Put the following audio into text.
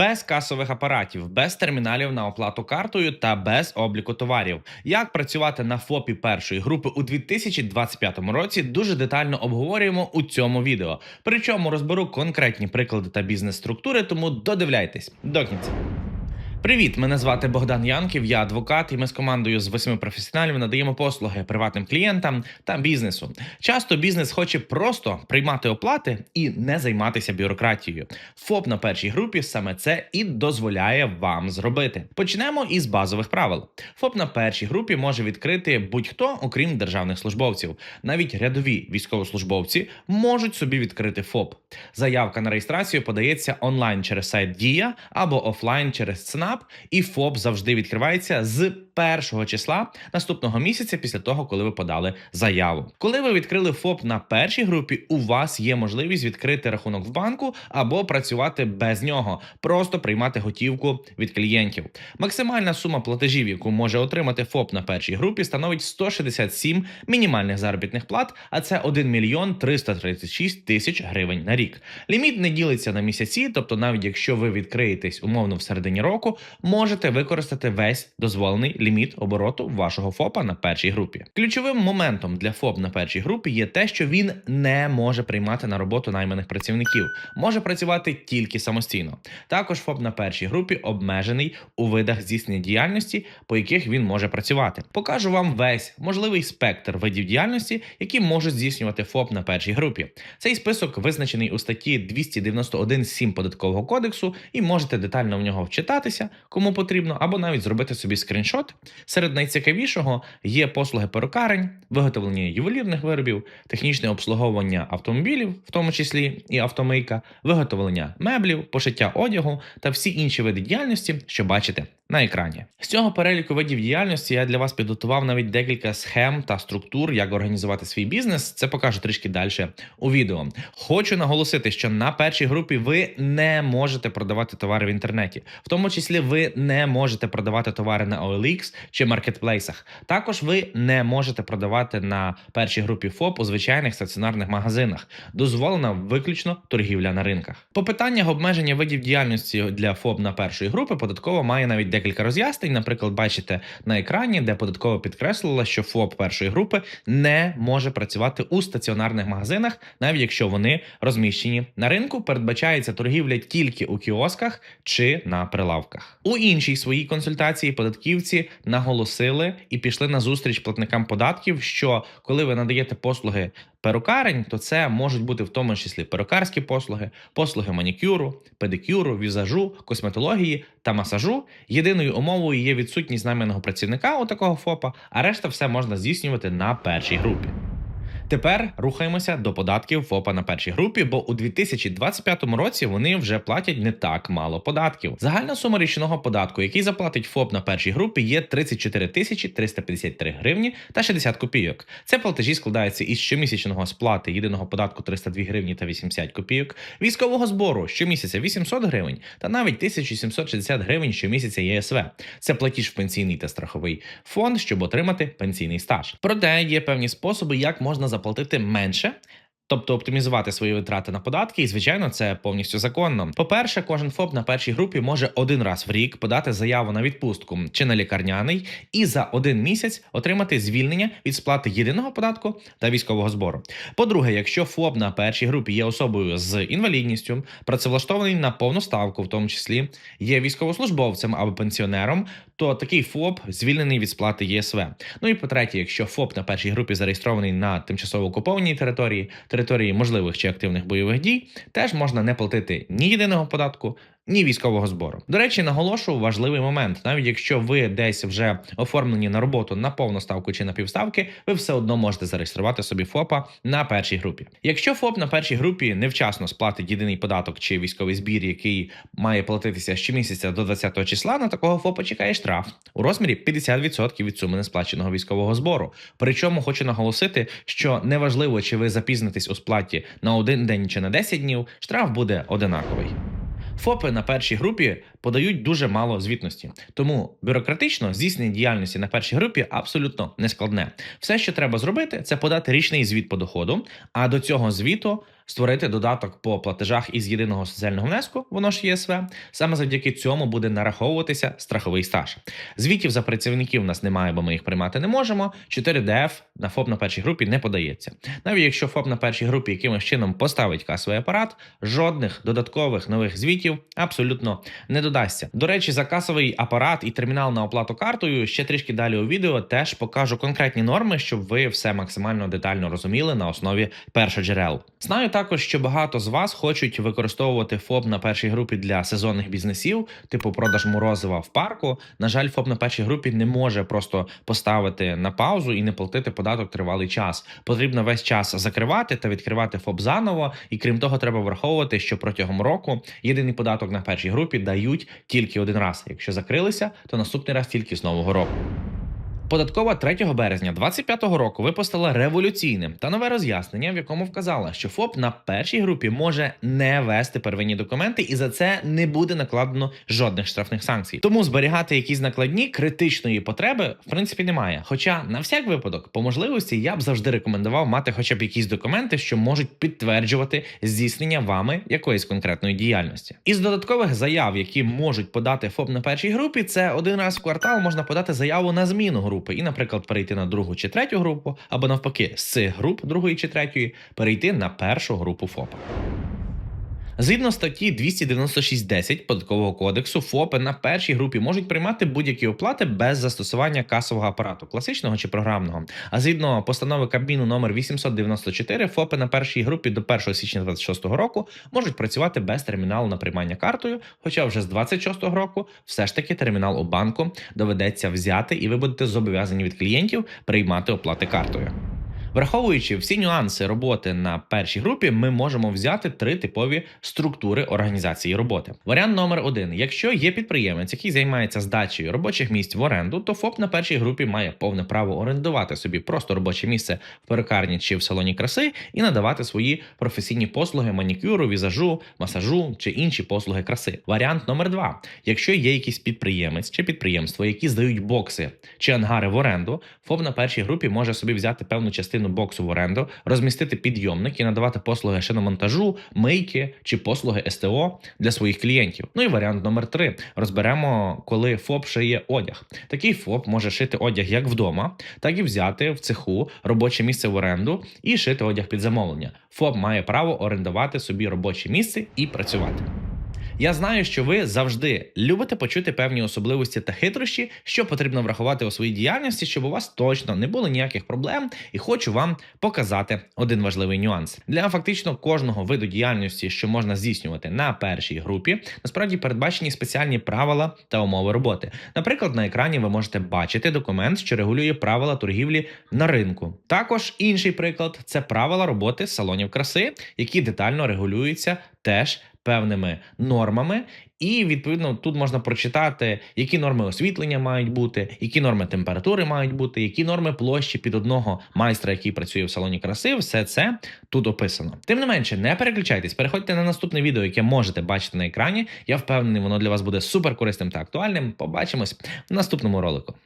без касових апаратів, без терміналів на оплату картою та без обліку товарів. Як працювати на ФОПі першої групи у 2025 році, дуже детально обговорюємо у цьому відео. Причому розберу конкретні приклади та бізнес-структури, тому додивляйтесь до кінця. Привіт, мене звати Богдан Янків, я адвокат, і ми з командою з восьми професіоналів надаємо послуги приватним клієнтам та бізнесу. Часто бізнес хоче просто приймати оплати і не займатися бюрократією. ФОП на першій групі саме це і дозволяє вам зробити. Почнемо із базових правил. ФОП на першій групі може відкрити будь-хто, окрім державних службовців. Навіть рядові військовослужбовці можуть собі відкрити ФОП. Заявка на реєстрацію подається онлайн через сайт Дія або офлайн через ЦНАП, і ФОП завжди відкривається з першого числа наступного місяця після того, коли ви подали заяву. Коли ви відкрили ФОП на першій групі, у вас є можливість відкрити рахунок в банку або працювати без нього, просто приймати готівку від клієнтів. Максимальна сума платежів, яку може отримати ФОП на першій групі, становить 167 мінімальних заробітних плат, а це 1 мільйон 336 тисяч гривень на рік. Ліміт не ділиться на місяці, тобто, навіть якщо ви відкриєтесь умовно в середині року, можете використати весь дозволений ліміт обороту вашого ФОПа на першій групі. Ключовим моментом для ФОП на першій групі є те, що він не може приймати на роботу найманих працівників, може працювати тільки самостійно. Також ФОП на першій групі обмежений у видах здійснення діяльності, по яких він може працювати. Покажу вам весь можливий спектр видів діяльності, які можуть здійснювати ФОП на першій групі. Цей список визначений у статті 291.7 податкового кодексу, і можете детально в нього вчитатися, кому потрібно, або навіть зробити собі скріншот. Серед найцікавішого є послуги перукарень, виготовлення ювелірних виробів, технічне обслуговування автомобілів, в тому числі і автомийка, виготовлення меблів, пошиття одягу та всі інші види діяльності, що бачите на екрані. З цього переліку видів діяльності я для вас підготував навіть декілька схем та структур, як організувати свій бізнес. Це покажу трішки далі у відео. Хочу наголосити, що на першій групі ви не можете продавати товари в інтернеті, в тому числі ви не можете продавати товари на OLX чи маркетплейсах. Також ви не можете продавати на першій групі ФОП у звичайних стаціонарних магазинах. Дозволена виключно торгівля на ринках. По питаннях обмеження видів діяльності для ФОП на першої групи податково має навіть декілька роз'яснень. Наприклад, бачите на екрані, де податково підкреслила, що ФОП першої групи не може працювати у стаціонарних магазинах, навіть якщо вони розміщені на ринку. Передбачається торгівля тільки у кіосках чи на прилавках. У іншій своїй консультації податківці наголосили і пішли на зустріч платникам податків, що коли ви надаєте послуги перукарень, то це можуть бути в тому числі перукарські послуги, послуги манікюру, педикюру, візажу, косметології та масажу. Єдиною умовою є відсутність найманого працівника у такого ФОПа, а решта все можна здійснювати на першій групі. Тепер рухаємося до податків ФОПа на першій групі, бо у 2025 році вони вже платять не так мало податків. Загальна сума річного податку, який заплатить ФОП на першій групі, є 34 тисячі 353 гривні та 60 копійок. Це платежі складаються із щомісячного сплати єдиного податку 302 гривні та 80 копійок, військового збору щомісяця 800 гривень та навіть 1760 гривень щомісяця ЄСВ. Це платіж в пенсійний та страховий фонд, щоб отримати пенсійний стаж. Проте є певні способи, як можна заплатити менше. Тобто оптимізувати свої витрати на податки, і звичайно, це повністю законно. По-перше, кожен ФОП на першій групі може один раз в рік подати заяву на відпустку чи на лікарняний, і за один місяць отримати звільнення від сплати єдиного податку та військового збору. По-друге, якщо ФОП на першій групі є особою з інвалідністю, працевлаштований на повну ставку, в тому числі є військовослужбовцем або пенсіонером, то такий ФОП звільнений від сплати ЄСВ. Ну і по-третє, якщо ФОП на першій групі зареєстрований на тимчасово окупованій території, території можливих чи активних бойових дій, теж можна не платити ні єдиного податку. Ні військового збору. До речі, наголошую важливий момент. Навіть якщо ви десь вже оформлені на роботу на повну ставку чи на півставки, ви все одно можете зареєструвати собі ФОПа на першій групі. Якщо ФОП на першій групі невчасно сплатить єдиний податок чи військовий збір, який має платитися щомісяця до 20 числа, на такого ФОПа чекає штраф у розмірі 50% від суми несплаченого військового збору. Причому хочу наголосити, що неважливо, чи ви запізнитесь у сплаті на один день чи на 10 днів, штраф буде одинаковий. ФОПи на першій групі подають дуже мало звітності, тому бюрократично здійснення діяльності на першій групі абсолютно не складне. Все, що треба зробити, це подати річний звіт по доходу. А до цього звіту створити додаток по платежах із єдиного соціального внеску, воно ж ЄСВ. Саме завдяки цьому буде нараховуватися страховий стаж. Звітів за працівників у нас немає, бо ми їх приймати не можемо. 4DF на ФОП на першій групі не подається. Навіть якщо ФОП на першій групі якимось чином поставить касовий апарат, жодних додаткових нових звітів абсолютно не додасться. До речі, за касовий апарат і термінал на оплату картою ще трішки далі у відео теж покажу конкретні норми, щоб ви все максимально детально розуміли на основі першоджерел. Знаю також, що багато з вас хочуть використовувати ФОП на першій групі для сезонних бізнесів, типу продаж морозива в парку. На жаль, ФОП на першій групі не може просто поставити на паузу і не платити податок тривалий час. Потрібно весь час закривати та відкривати ФОП заново. І крім того, треба враховувати, що протягом року єдиний податок на першій групі дають тільки один раз. Якщо закрилися, то наступний раз тільки з нового року. Податкова 3 березня 2025 року випустила революційне та нове роз'яснення, в якому вказала, що ФОП на першій групі може не вести первинні документи, і за це не буде накладено жодних штрафних санкцій. Тому зберігати якісь накладні критичної потреби в принципі немає. Хоча на всяк випадок, по можливості, я б завжди рекомендував мати хоча б якісь документи, що можуть підтверджувати здійснення вами якоїсь конкретної діяльності. Із додаткових заяв, які можуть подати ФОП на першій групі, це один раз в квартал можна подати заяву на зміну групи і, наприклад, перейти на другу чи третю групу, або навпаки, з цих груп другої чи третьої перейти на першу групу ФОПа. Згідно статті 296.10 податкового кодексу, ФОПи на першій групі можуть приймати будь-які оплати без застосування касового апарату, класичного чи програмного. А згідно постанови Кабміну номер 894, ФОПи на першій групі до 1 січня 2026 року можуть працювати без терміналу на приймання картою. Хоча вже з 2026 року все ж таки термінал у банку доведеться взяти, і ви будете зобов'язані від клієнтів приймати оплати картою. Враховуючи всі нюанси роботи на першій групі, ми можемо взяти три типові структури організації роботи. Варіант номер один: якщо є підприємець, який займається здачею робочих місць в оренду, то ФОП на першій групі має повне право орендувати собі просто робоче місце в перукарні чи в салоні краси і надавати свої професійні послуги манікюру, візажу, масажу чи інші послуги краси. Варіант номер два: якщо є якийсь підприємець чи підприємство, які здають бокси чи ангари в оренду, ФОП на першій групі може собі взяти певну частину боксу в оренду, розмістити підйомник і надавати послуги шиномонтажу, мийки чи послуги СТО для своїх клієнтів. Ну і варіант номер три: розберемо, коли ФОП шиє одяг. Такий ФОП може шити одяг як вдома, так і взяти в цеху робоче місце в оренду і шити одяг під замовлення. ФОП має право орендувати собі робоче місце і працювати. Я знаю, що ви завжди любите почути певні особливості та хитрощі, що потрібно врахувати у своїй діяльності, щоб у вас точно не було ніяких проблем, і хочу вам показати один важливий нюанс для фактично кожного виду діяльності, що можна здійснювати на першій групі. Насправді передбачені спеціальні правила та умови роботи. Наприклад, на екрані ви можете бачити документ, що регулює правила торгівлі на ринку. Також інший приклад це правила роботи салонів краси, які детально регулюються теж певними нормами, і відповідно тут можна прочитати, які норми освітлення мають бути, які норми температури мають бути, які норми площі під одного майстра, який працює в салоні краси. Все це тут описано. Тим не менше, не переключайтесь, переходьте на наступне відео, яке можете бачити на екрані. Я впевнений, воно для вас буде супер корисним та актуальним. Побачимось в наступному ролику.